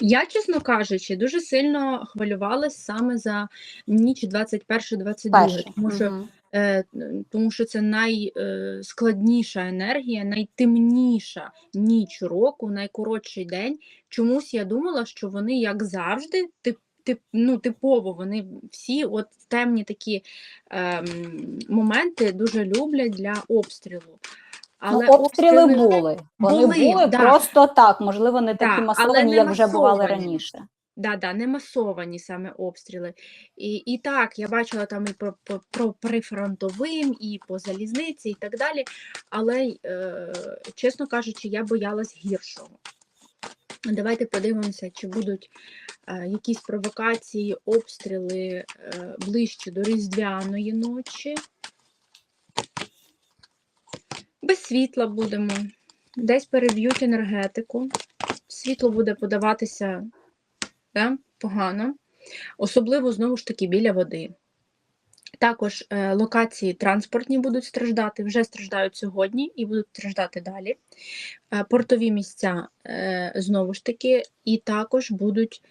Я, чесно кажучи, дуже сильно хвилювалась саме за ніч 21-22, Перший. тому що Мгм. Е, тому що це найскладніша енергія, найтемніша ніч року, найкоротший день. Чомусь я думала, що вони, як завжди, тип, тип, ну, типово, вони всі от темні такі ем, моменти дуже люблять для обстрілу. Ну, обстріли були. Вони були, були, да. просто так, можливо, не такі але масовані, не як вже бували раніше. Да, да, не масовані саме обстріли. І, і так, я бачила там і про, про, про прифронтовим, і по залізниці, і так далі. Але, е, чесно кажучи, я боялась гіршого. Давайте подивимося, чи будуть е, якісь провокації, обстріли е, ближче до Різдвяної ночі. Без світла будемо. Десь переб'ють енергетику. Світло буде подаватися да, погано, особливо знову ж таки біля води. Також е, локації транспортні будуть страждати, вже страждають сьогодні і будуть страждати далі. Е, портові місця е, знову ж таки, і також будуть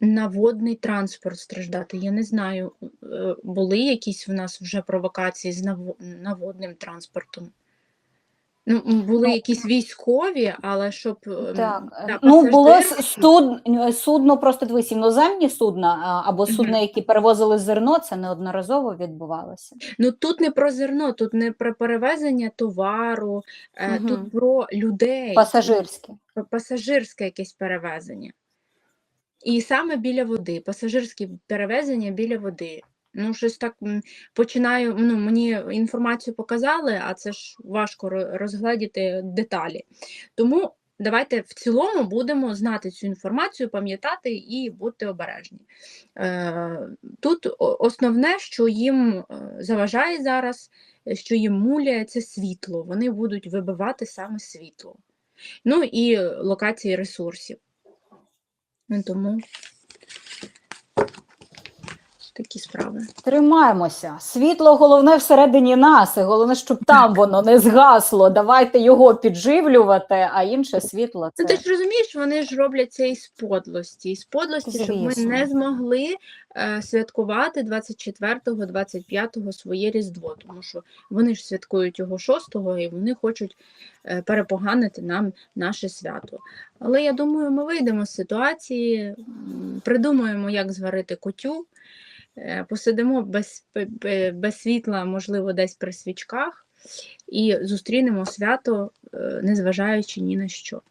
наводний транспорт страждати. Я не знаю, е, були якісь в нас вже провокації з наво- наводним транспортом. Ну, були Ну, якісь військові, але щоб ем, Так, да, ну було суд, е, судно, просто дивись, іноземні судна або судна, які перевозили зерно, це неодноразово відбувалося. Ну тут не про зерно, тут не про перевезення товару, е, Мгм. тут про людей, Пасажирські. про пасажирське якесь перевезення. І саме біля води, пасажирські перевезення біля води. Ну, щось так починаю. Ну, мені інформацію показали, а це ж важко розгледіти деталі. Тому давайте в цілому будемо знати цю інформацію, пам'ятати і бути обережні. Е, Тут основне, що їм е, заважає зараз, е, що їм муляє, це світло. Вони будуть вибивати саме світло. Ну і локації ресурсів. Тому такі справи. Тримаємося. Світло головне всередині нас, і головне, щоб там воно не згасло. Давайте його підживлювати, а інше світло Ну, ти ж розумієш, вони ж роблять це із подлості. Із подлості, щоб ми не змогли е, святкувати 24-го, 25-го своє Різдво, тому що вони ж святкують його 6-го і вони хочуть е, перепоганити нам наше свято. Але я думаю, ми вийдемо з ситуації, придумаємо, як зварити котю, посидимо без, бе- бе- без світла, можливо, десь при свічках, і зустрінемо свято, е, незважаючи ні на що.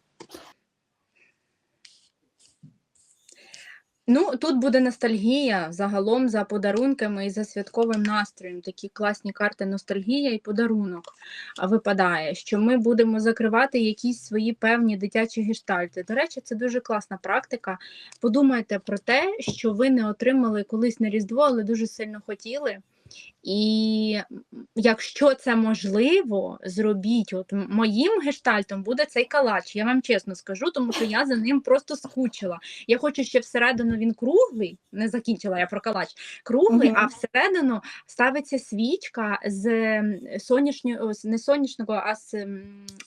Ну, тут буде ностальгія загалом за подарунками і за святковим настроєм. Такі класні карти ностальгія і подарунок випадає, що ми будемо закривати якісь свої певні дитячі гештальти. До речі, це дуже класна практика. Подумайте про те, що ви не отримали колись на Різдво, але дуже сильно хотіли. І якщо це можливо, зробіть. От моїм гештальтом буде цей калач. Я вам чесно скажу, тому що я за ним просто скучила. Я хочу ще всередину він круглий, не закінчила я про калач. Круглий, Мгм. а всередину ставиться свічка з м, сонячного, не сонячного, а з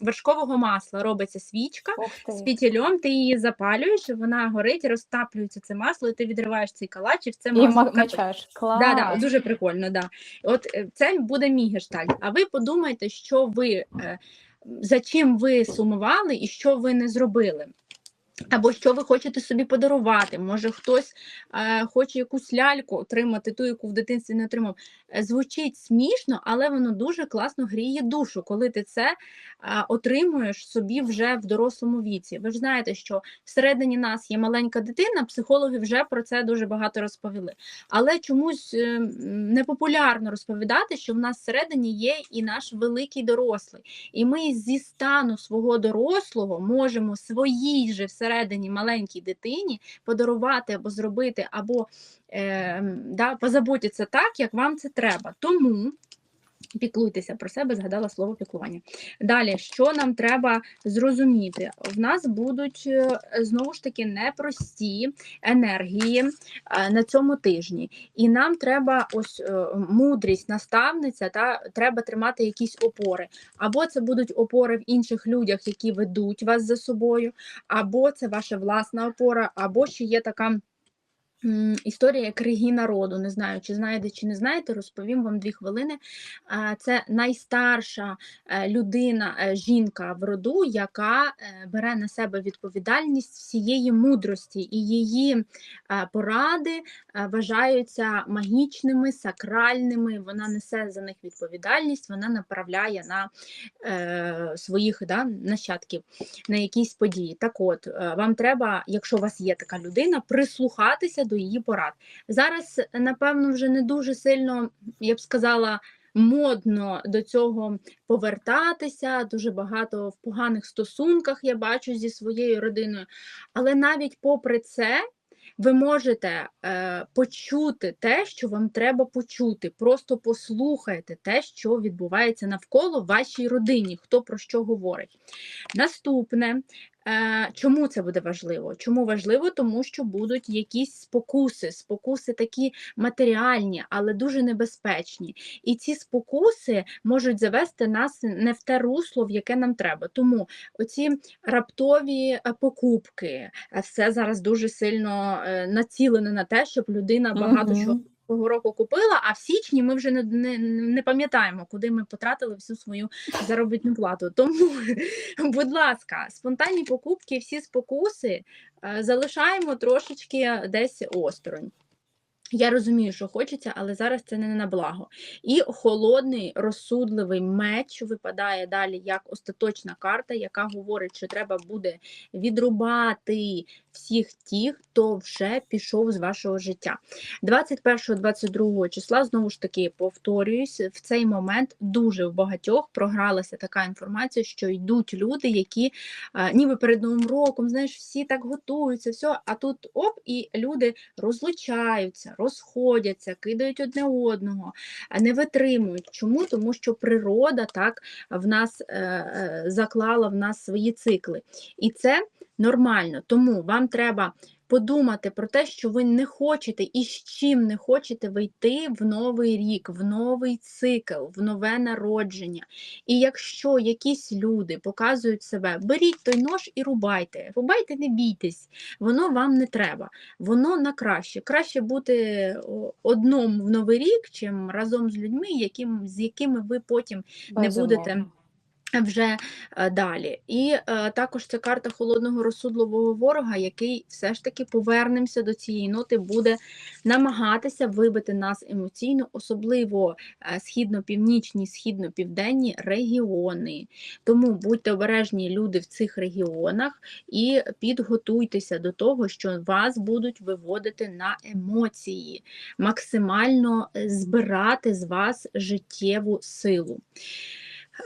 вершкового масла. Робиться свічка. З фітілем ти її запалюєш, вона горить, розтаплюється це масло, і ти відриваєш цей калач, і в це масло ма- капає. Клас. Да, да, дуже прикольно, да. От е, це буде мій гештальт. А ви подумайте, що ви е, за чим ви сумували і що ви не зробили. Або що ви хочете собі подарувати. Може, хтось е, хоче якусь ляльку отримати, ту, яку в дитинстві не отримав. Е, звучить смішно, але воно дуже класно гріє душу, коли ти це е, отримуєш собі вже в дорослому віці. Ви ж знаєте, що всередині нас є маленька дитина, психологи вже про це дуже багато розповіли. Але чомусь е, непопулярно розповідати, що в нас всередині є і наш великий дорослий. І ми зі стану свого дорослого можемо своїй же всередині маленькій дитині подарувати або зробити, або е, да, позаботитися так, як вам це треба. Тому Піклуйтеся про себе, згадала слово піклування. Далі, що нам треба зрозуміти? В нас будуть е, знову ж таки непрості енергії е, на цьому тижні, і нам треба ось е, мудрість, наставниця, та треба тримати якісь опори. Або це будуть опори в інших людях, які ведуть вас за собою, або це ваша власна опора, або ще є така. Історія як Регіна роду. Не знаю, чи знаєте, чи не знаєте, розповім вам дві хвилини. Це найстарша е, людина, е, жінка в роду, яка е, бере на себе відповідальність всієї мудрості, і її поради вважаються магічними, сакральними. Вона несе за них відповідальність, вона направляє на своїх да, нащадків на якісь події. Так от, вам треба, якщо у вас є така людина, прислухатися до її порад. Зараз, напевно, вже не дуже сильно, я б сказала, модно до цього повертатися. Дуже багато в поганих стосунках я бачу зі своєю родиною. Але навіть попри це. Ви можете е, почути те, що вам треба почути. Просто послухайте те, що відбувається навколо вашій родині, хто про що говорить. Наступне, чому це буде важливо? Чому важливо? Тому що будуть якісь спокуси, спокуси такі матеріальні, але дуже небезпечні. І ці спокуси можуть завести нас не в те русло, в яке нам треба. Тому оці раптові е, покупки, е, все зараз дуже сильно е, націлено на те, щоб людина багато чого року купила, а в січні ми вже не, не, не пам'ятаємо, куди ми потратили всю свою заробітну плату. Тому, будь ласка, спонтанні покупки, всі спокуси е, залишаємо трошечки десь осторонь. Я розумію, що хочеться, але зараз це не на благо. І холодний, розсудливий меч випадає далі як остаточна карта, яка говорить, що треба буде відрубати всіх тих, хто вже пішов з вашого життя. 21-22 числа, знову ж таки, повторююсь, в цей момент дуже в багатьох програлася така інформація, що йдуть люди, які а, ніби перед Новим роком, знаєш, всі так готуються, все, а тут оп, і люди розлучаються, розходяться, кидають одне одного, не витримують. Чому? Тому що природа так в нас е, е, заклала в нас свої цикли. І це нормально. Тому вам треба подумати про те, що ви не хочете і з чим не хочете вийти в новий рік, в новий цикл, в нове народження. І якщо якісь люди показують себе, беріть той нож і рубайте. Рубайте, не бійтесь, воно вам не треба, воно на краще. Краще бути одному в новий рік, чим разом з людьми, яким, з якими ви потім не будете Безумовно. Вже е, далі. І е, також це карта холодного розсудливого ворога, який все ж таки повернемося до цієї ноти, буде намагатися вибити нас емоційно, особливо е, східно-північні, східно-південні регіони. Тому будьте обережні люди в цих регіонах і підготуйтеся до того, що вас будуть виводити на емоції, максимально збирати з вас життєву силу.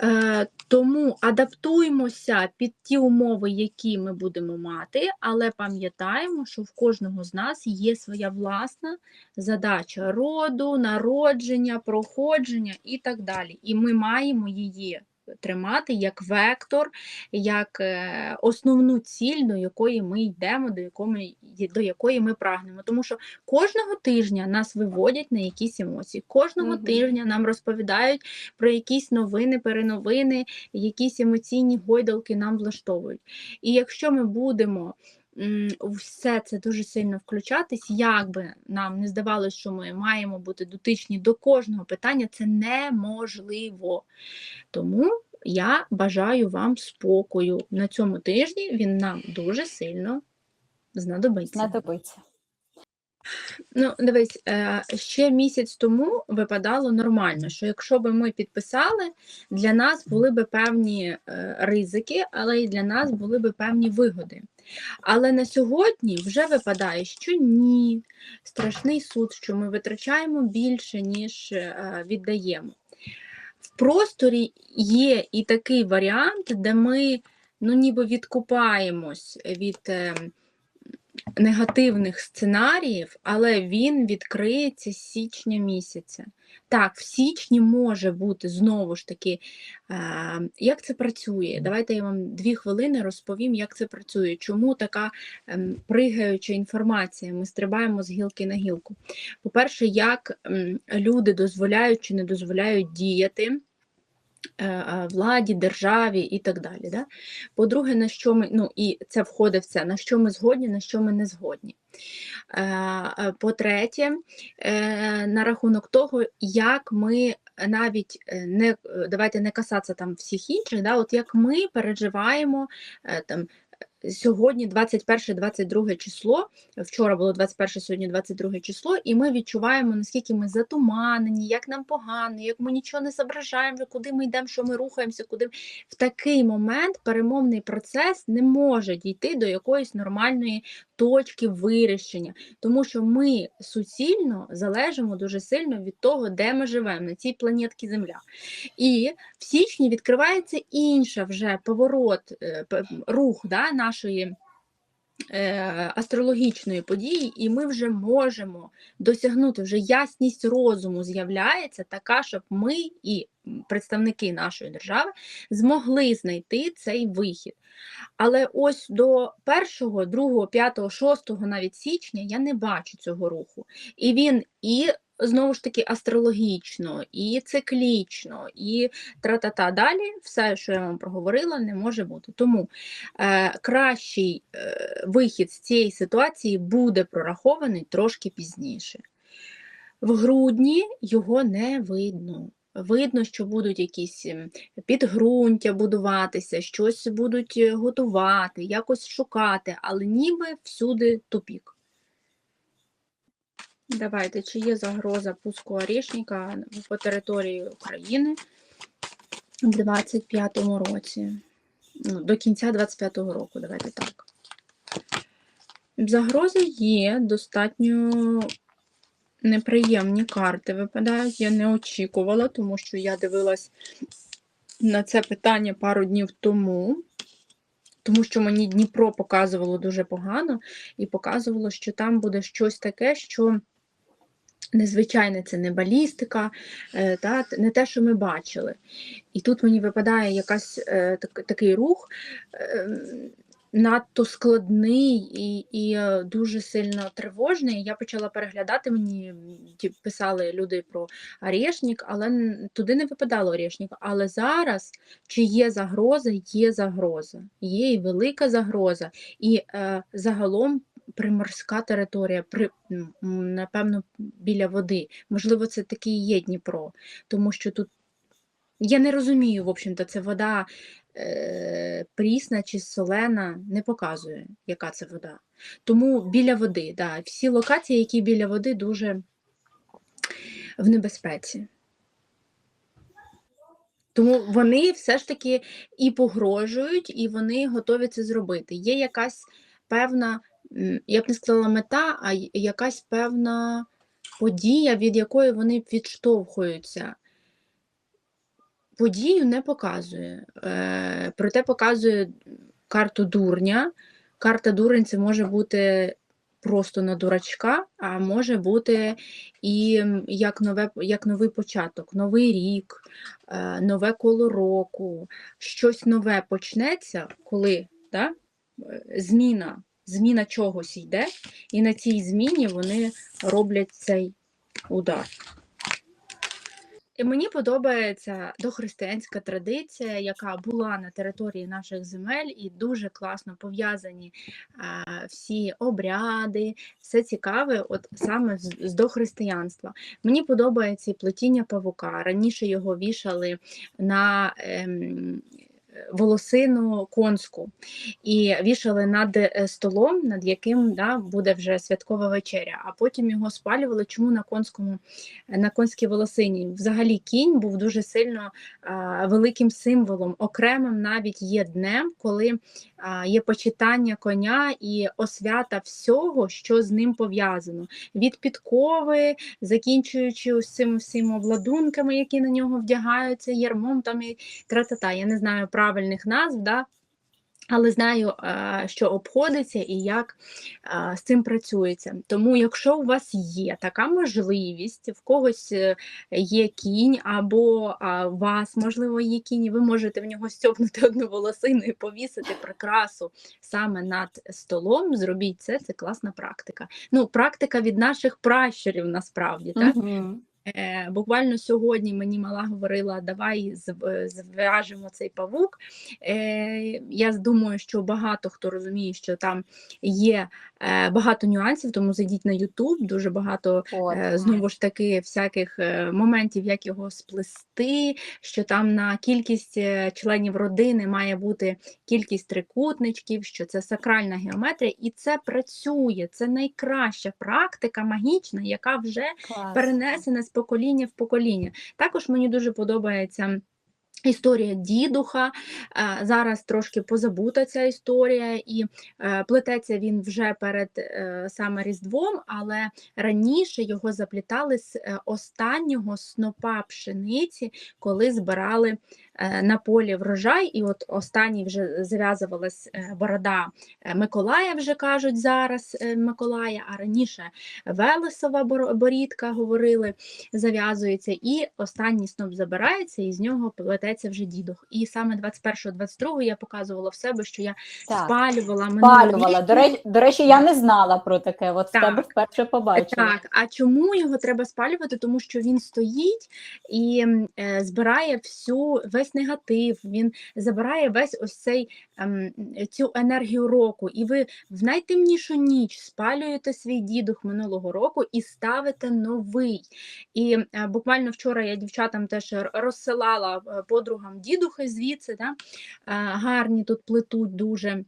Е, Тому адаптуємося під ті умови, які ми будемо мати, але пам'ятаємо, що в кожного з нас є своя власна задача роду, народження, проходження і так далі. І ми маємо її тримати як вектор, як е, основну ціль, до якої ми йдемо, до якої, до якої ми прагнемо. Тому що кожного тижня нас виводять на якісь емоції, кожного угу. тижня нам розповідають про якісь новини, переновини, якісь емоційні гойдалки нам влаштовують. І якщо ми будемо у все це дуже сильно включатись, як би нам не здавалося, що ми маємо бути дотичні до кожного питання, це неможливо. Тому я бажаю вам спокою на цьому тижні. Він нам дуже сильно знадобиться. Знадобиться. Ну, дивись, е, ще місяць тому випадало нормально, що якщо би ми підписали, для нас були би певні е, ризики, але і для нас були би певні вигоди. Але на сьогодні вже випадає, що ні, страшний суд, що ми витрачаємо більше, ніж е, віддаємо. В просторі є і такий варіант, де ми ну, ніби відкупаємось від. Негативних сценаріїв, але він відкриється з січня місяця. Так, в січні може бути знову ж таки, е, як це працює. Давайте я вам дві хвилини розповім, як це працює, чому така ем, пригаюча інформація. Ми стрибаємо з гілки на гілку. По-перше, як ем, люди дозволяють чи не дозволяють діяти. Е, е, Владі, державі і так далі. Да? По-друге, на що ми, ну і це входить в це, на що ми згодні, на що ми не згодні. Е, По-третє, на рахунок того, як ми навіть не давайте не касатися там всіх інших, да, от як ми переживаємо там. Сьогодні 21-22 число, вчора було 21, сьогодні 22 число, і ми відчуваємо, наскільки ми затуманені, як нам погано, як ми нічого не зображаємо, куди ми йдемо, що ми рухаємося, куди в такий момент перемовний процес не може дійти до якоїсь нормальної точки вирішення, тому що ми суцільно залежимо дуже сильно від того, де ми живемо на цій планетці Земля. І в січні відкривається інша вже поворот, е, рух да, нашої. е, Астрологічної події, і ми вже можемо досягнути вже ясність розуму з'являється така, щоб ми і представники нашої держави змогли знайти цей вихід. Але ось до 1, 2, 5, 6 навіть січня я не бачу цього руху. І він і знову ж таки астрологічно, і циклічно, і тра-та-та далі, все, що я вам проговорила, не може бути. Тому е, кращий е, вихід з цієї ситуації буде прорахований трошки пізніше. В грудні його не видно. Видно, що будуть якісь підґрунтя будуватися, щось будуть е, готувати, якось шукати, але ніби всюди тупік. Давайте, чи є загроза пуску орешника по території України в 25-му році? Ну, до кінця 25-го року, давайте так. Загрози є, достатньо неприємні карти випадають. Я не очікувала, тому що я дивилась на це питання пару днів тому, тому що мені Дніпро показувало дуже погано, і показувало, що там буде щось таке, що незвичайне, це не балістика, е, та, не те, що ми бачили. І тут мені випадає якась е, так, такий рух. е, Надто складний і, і дуже сильно тривожний. Я почала переглядати, мені писали люди про Орешник, але туди не випадало Орешника. Але зараз чи є загроза? Є загроза. Є і велика загроза. І е, загалом приморська територія, при, напевно, біля води. Можливо, це таки є Дніпро, тому що тут я не розумію, в общем-то, це вода е, прісна чи солена, не показує, яка це вода. Тому біля води, да, всі локації, які біля води, дуже в небезпеці. Тому вони все ж таки і погрожують, і вони готові це зробити. Є якась певна, я б не сказала мета, а якась певна подія, від якої вони відштовхуються. Подію не показує, е, проте показує карту дурня. Карта дурень це може бути просто на дурачка, а може бути і як, нове, як новий початок, новий рік, е, нове коло року, щось нове почнеться, коли да, е, зміна, зміна чогось йде, і на цій зміні вони роблять цей удар. І мені подобається дохристиянська традиція, яка була на території наших земель, і дуже класно пов'язані а, всі обряди, все цікаве, от саме з, з дохристиянства. Мені подобається плетіння павука. Раніше його вішали на ем, волосину конську і вішали над е, столом, над яким да, буде вже святкова вечеря, а потім його спалювали. Чому на конському на конській волосині? Взагалі кінь був дуже сильно а, великим символом, окремим навіть є днем, коли а, є почитання коня і освята всього, що з ним пов'язано. Від підкови, закінчуючи цим всім обладунками, які на нього вдягаються, ярмом там і. Я не знаю правильних назв, да? Але знаю, що обходиться і як з цим працюється. Тому, якщо у вас є така можливість, в когось е, є кінь, або у вас, можливо, є кінь, і ви можете в нього стьопнути одну волосину і повісити прикрасу саме над столом. Зробіть це, це класна практика. Ну, практика від наших пращурів насправді. Так? Мгм. Е, буквально сьогодні мені мала говорила, давай е, зв'яжемо цей павук. Е, я думаю, що багато хто розуміє, що там є е, багато нюансів, тому зайдіть на YouTube, дуже багато е, знову ж таки всяких моментів, як його сплести, що там на кількість членів родини має бути кількість трикутничків, що це сакральна геометрія, і це працює. Це найкраща практика магічна, яка вже Клас. перенесене з покоління в покоління. Також мені дуже подобається. Історія дідуха Е, зараз трошки позабута ця історія, і е, плететься він вже перед е, саме Різдвом, але раніше його заплітали з останнього снопа пшениці, коли збирали на полі врожай. І от останній вже зав'язувалась е, борода е, Миколая, вже кажуть зараз е, Миколая, а раніше Велесова борідка говорили, зав'язується, і останній сноп забирається, і з нього плететься вже дідух. І саме 21-22 я показувала в себе, що я Так. спалювала Спалювала. До речі, до речі, я не знала про таке. От Так. тебе вперше побачила. Так, а чому його треба спалювати? Тому що він стоїть і е, збирає всю весь негатив, він забирає весь ось цей ем, цю енергію року. І ви в найтемнішу ніч спалюєте свій дідух минулого року і ставите новий. І е, буквально вчора я дівчатам теж розсилала е, подругам дідухи звідси, да? е, гарні тут плетуть дуже.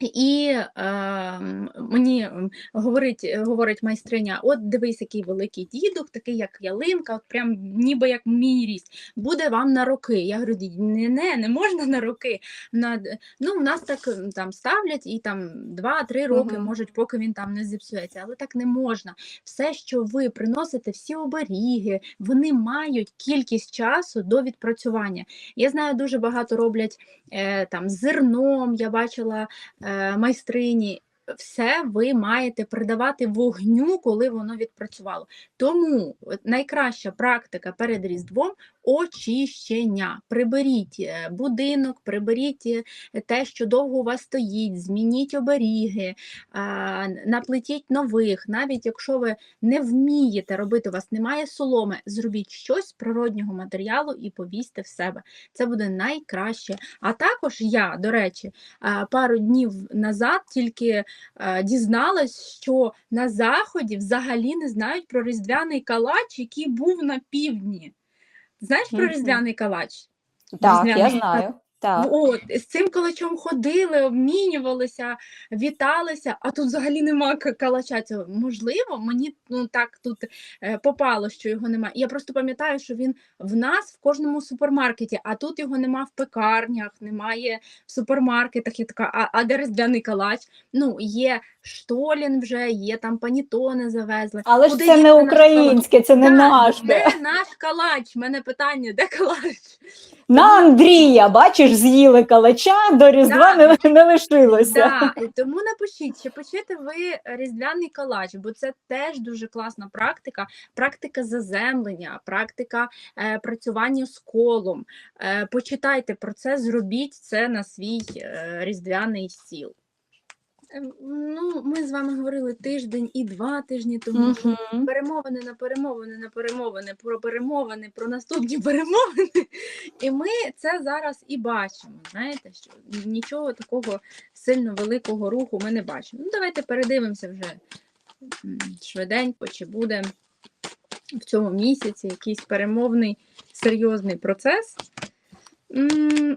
І е, мені говорить, говорить майстриня: от дивись, який великий дідух, такий як ялинка, от прям ніби як мій ріст. Буде вам на роки. Я говорю, не, не, не можна на роки. На, ну, у нас так там ставлять і там 2-3 роки Мгм. можуть, поки він там не зіпсується. Але так не можна. Все, що ви приносите, всі оберіги, вони мають кількість часу до відпрацювання. Я знаю, дуже багато роблять е, там зерном. Я бачила е, майстрині. Все ви маєте придавати вогню, коли воно відпрацювало. Тому найкраща практика перед Різдвом очищення. Приберіть е, будинок, приберіть е, те, що довго у вас стоїть, змініть оберіги, наплетіть нових. Навіть якщо ви не вмієте робити, у вас немає соломи, зробіть щось з природнього матеріалу і повісьте в себе. Це буде найкраще. А також я, до речі, пару днів назад тільки дізналась, що на заході взагалі не знають про різдвяний калач, який був на півдні. Знаєш про різдвяний калач? Так, я знаю. Так. От, з цим калачом ходили, обмінювалися, віталися, а тут взагалі нема калача цього. Можливо, мені ну, так тут е, попало, що його немає. Я просто пам'ятаю, що він в нас в кожному супермаркеті, а тут його нема в пекарнях, немає в супермаркетах. Я така, а, а де різдвяний калач? Ну, є штолін вже, є там панітони завезли. Але ж Куди це не українське, це не наш. Де наш калач? У мене питання, де калач? На Андрія, бачиш, з'їли калача, до Різдва не, не лишилося. Да, тому напишіть, чи почуєте ви різдвяний калач, бо це теж дуже класна практика, практика заземлення, практика е, працювання з колом. Е, почитайте про це, зробіть це на свій е, різдвяний стіл. Е, Ну, ми з вами говорили тиждень і два тижні тому. Мгм. перемовини на перемовини на перемовини, про перемовини, про наступні перемовини. І ми це зараз і бачимо. Знаєте, що нічого такого сильно великого руху ми не бачимо. Ну, давайте передивимося вже швиденько, чи буде в цьому місяці якийсь перемовний серйозний процес. Ну,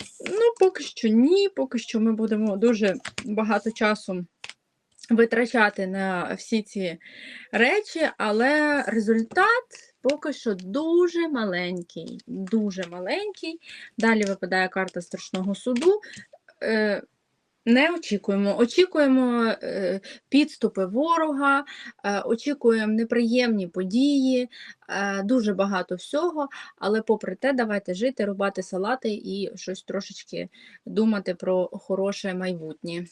поки що ні, поки що ми будемо дуже багато часу витрачати на всі ці речі, але результат поки що дуже маленький. Дуже маленький. Далі випадає карта страшного суду. Не очікуємо. Очікуємо е, підступи ворога, е, очікуємо неприємні події, е, дуже багато всього. Але попри те, давайте жити, рубати салати і щось трошечки думати про хороше майбутнє.